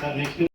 sir next